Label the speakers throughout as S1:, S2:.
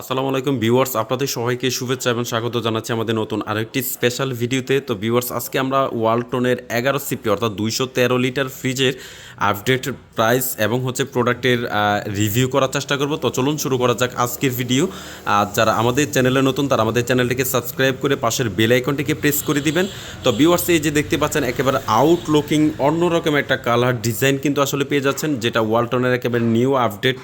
S1: আসসালামু আলাইকুম ভিউয়ার্স, আপনাদের সবাইকে শুভেচ্ছা এবং স্বাগত জানাচ্ছি আমাদের নতুন আরেকটি স্পেশাল ভিডিওতে। তো ভিউয়ার্স, আজকে আমরা ওয়ালটনের এগারো সিপি অর্থাৎ দুইশো তেরো লিটার ফ্রিজের আপডেট প্রাইস এবং হচ্ছে প্রোডাক্টের রিভিউ করার চেষ্টা করব। তো চলুন শুরু করা যাক আজকের ভিডিও আর যারা আমাদের চ্যানেলে নতুন, তারা আমাদের চ্যানেলটিকে সাবস্ক্রাইব করে পাশের বেল আইকনটিকে প্রেস করে দিবেন। তো ভিউয়ার্স, এই যে দেখতে পাচ্ছেন, একেবারে আউটলুকিং অন্যরকম একটা কালার ডিজাইন কিন্তু আসলে পেয়ে যাচ্ছেন, যেটা ওয়ালটনের একেবারে নিউ আপডেট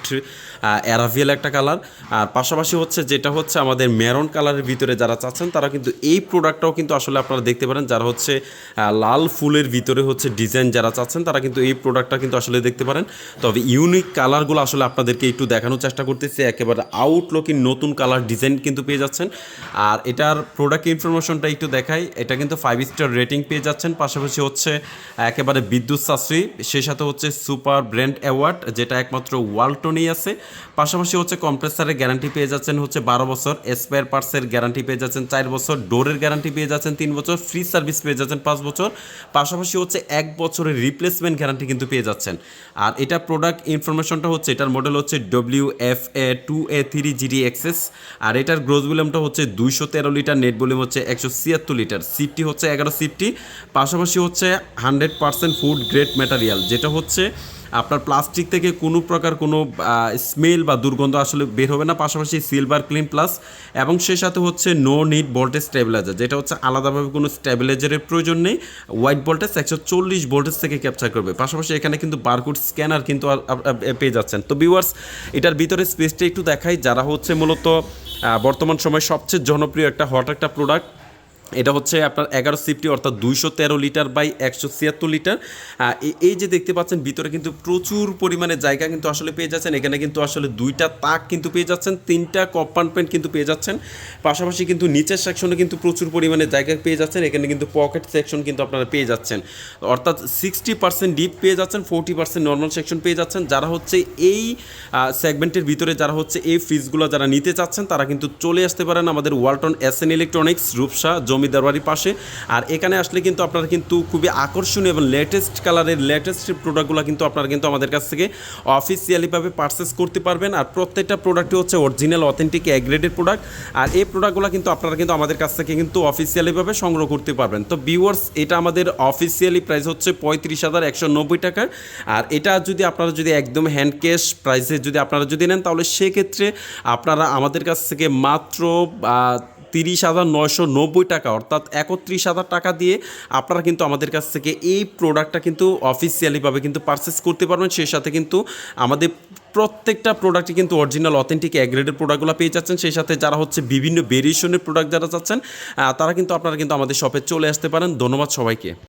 S1: অ্যারাভিয়াল একটা কালার আর পাশাপাশি হচ্ছে যেটা হচ্ছে আমাদের মেরন কালারের ভিতরে যারা চাচ্ছেন, তারা কিন্তু এই প্রোডাক্টটাও কিন্তু আসলে আপনারা দেখতে পারেন, যারা হচ্ছে লাল ফুলের ভিতরে হচ্ছে ডিজাইন যারা চাচ্ছেন, তারা কিন্তু এই প্রোডাক্টটা কিন্তু আসলে দেখতে পারেন। তবে ইউনিক কালারগুলো আসলে আপনাদেরকে একটু দেখানোর চেষ্টা করতেছি, একেবারে আউটলুকিং নতুন কালার ডিজাইন কিন্তু পেয়ে যাচ্ছেন। আর এটার প্রোডাক্ট ইনফরমেশনটা একটু দেখাই, এটা কিন্তু ফাইভ স্টার রেটিং পেয়ে যাচ্ছেন, পাশাপাশি হচ্ছে, একেবারে বিদ্যুৎ সাশ্রয়ী সেই সাথে হচ্ছে সুপার ব্র্যান্ড অ্যাওয়ার্ড যেটা একমাত্র ওয়ালটনেই আছে। পাশাপাশি হচ্ছে কম্প্রেসারের গ্যারান্টি পেয়ে যাচ্ছেন হচ্ছে বারো বছর। স্পেয়ার পার্টসের গ্যারান্টি পেয়ে যাচ্ছেন চার বছর। ডোরের গ্যারান্টি পেয়ে যাচ্ছেন তিন বছর। ফ্রি সার্ভিস পেয়ে যাচ্ছেন পাঁচ বছর। পাশাপাশি হচ্ছে এক বছরের রিপ্লেসমেন্ট গ্যারান্টি কিন্তু পেয়ে যাচ্ছেন। আর এটা প্রোডাক্ট ইনফরমেশনটা হচ্ছে, এটার মডেল হচ্ছে W F A two A three GD access আর এটার গ্রোথ ভলিউমটা হচ্ছে দুইশো তেরো লিটার নেট ভলিউম হচ্ছে একশো ছিয়াত্তর লিটার। সিফটি হচ্ছে এগারো সিফটি পাশাপাশি হচ্ছে hundred percent food grade material যেটা হচ্ছে আপনার প্লাস্টিক থেকে কোনো প্রকার কোনো স্মেল বা দুর্গন্ধ আসলে বের হবে না, পাশাপাশি সিলভার ক্লিন প্লাস এবং সেই সাথে হচ্ছে নো নিড ভোল্টেজ স্টেবিলাইজার যেটা হচ্ছে আলাদাভাবে কোনো স্টেবিলাইজারের প্রয়োজন নেই। হোয়াইট ভোল্টেজ একশো চল্লিশ ভোল্টেজ থেকে ক্যাপচার করবে। পাশাপাশি এখানে কিন্তু বারকোড স্ক্যানার কিন্তু পেয়ে যাচ্ছেন। তো ভিউয়ার্স এটার ভিতরে স্পেসটা একটু দেখাই, যারা হচ্ছে মূলত বর্তমান সময় সবচেয়ে জনপ্রিয় একটা হট একটা প্রোডাক্ট এটা হচ্ছে আপনার এগারো সিফটি, অর্থাৎ দুইশো তেরো লিটার বাই একশো ছিয়াত্তর লিটার। এই যে দেখতে পাচ্ছেন, ভিতরে কিন্তু প্রচুর পরিমাণে জায়গা কিন্তু আসলে পেয়ে যাচ্ছেন। এখানে কিন্তু আসলে দুইটা তাক কিন্তু পেয়ে যাচ্ছেন, তিনটা কম্পার্টমেন্ট কিন্তু পেয়ে যাচ্ছেন। পাশাপাশি কিন্তু নিচের সেকশনে কিন্তু প্রচুর পরিমাণে জায়গা পেয়ে যাচ্ছেন। এখানে কিন্তু পকেট সেকশন কিন্তু আপনারা পেয়ে যাচ্ছেন। অর্থাৎ সিক্সটি পার্সেন্ট ডিপ পেয়ে যাচ্ছেন ফোর্টি পার্সেন্ট নর্মাল সেকশন পেয়ে যাচ্ছেন। যারা হচ্ছে এই সেগমেন্টের ভিতরে, যারা হচ্ছে এই ফ্রিজগুলো যারা নিতে চাচ্ছেন, তারা কিন্তু চলে আসতে পারেন আমাদের Walton S N electronics Rupsa জমিদার বাড়ির পাশে। আর এখানে আসলে কিন্তু আপনারা কিন্তু খুবই আকর্ষণীয় এবং লেটেস্ট কালারের লেটেস্ট প্রোডাক্টগুলো কিন্তু আপনারা কিন্তু আমাদের কাছ থেকে অফিসিয়ালিভাবে পারচেস করতে পারবেন। আর প্রত্যেকটা প্রোডাক্টই হচ্ছে original authentic A graded product আর এই প্রোডাক্টগুলো কিন্তু আপনারা কিন্তু আমাদের কাছ থেকে কিন্তু অফিসিয়ালিভাবে সংগ্রহ করতে পারবেন। তো ভিউয়ার্স এটা আমাদের অফিসিয়ালি প্রাইস হচ্ছে পঁয়ত্রিশ হাজার একশো নব্বই টাকার। আর এটা যদি আপনারা যদি একদম হ্যান্ড ক্যাশ প্রাইসে যদি আপনারা যদি নেন, তাহলে সেক্ষেত্রে আপনারা আমাদের কাছ থেকে মাত্র তিরিশ হাজার নয়শো নব্বই টাকা, অর্থাৎ একত্রিশ হাজার টাকা দিয়ে আপনারা কিন্তু আমাদের কাছ থেকে এই প্রোডাক্টটা কিন্তু অফিসিয়ালিভাবে কিন্তু পারচেস করতে পারবেন। সেই সাথে কিন্তু আমাদের প্রত্যেকটা প্রোডাক্টই কিন্তু অরিজিনাল অথেন্টিক অ্যাগ্রেডের প্রোডাক্টগুলো পেয়ে যাচ্ছেন। সেই সাথে যারা হচ্ছে বিভিন্ন ভেরিয়েশনের প্রোডাক্ট যারা চাচ্ছেন তারা কিন্তু আপনারা কিন্তু আমাদের শপে চলে আসতে পারেন। ধন্যবাদ সবাইকে।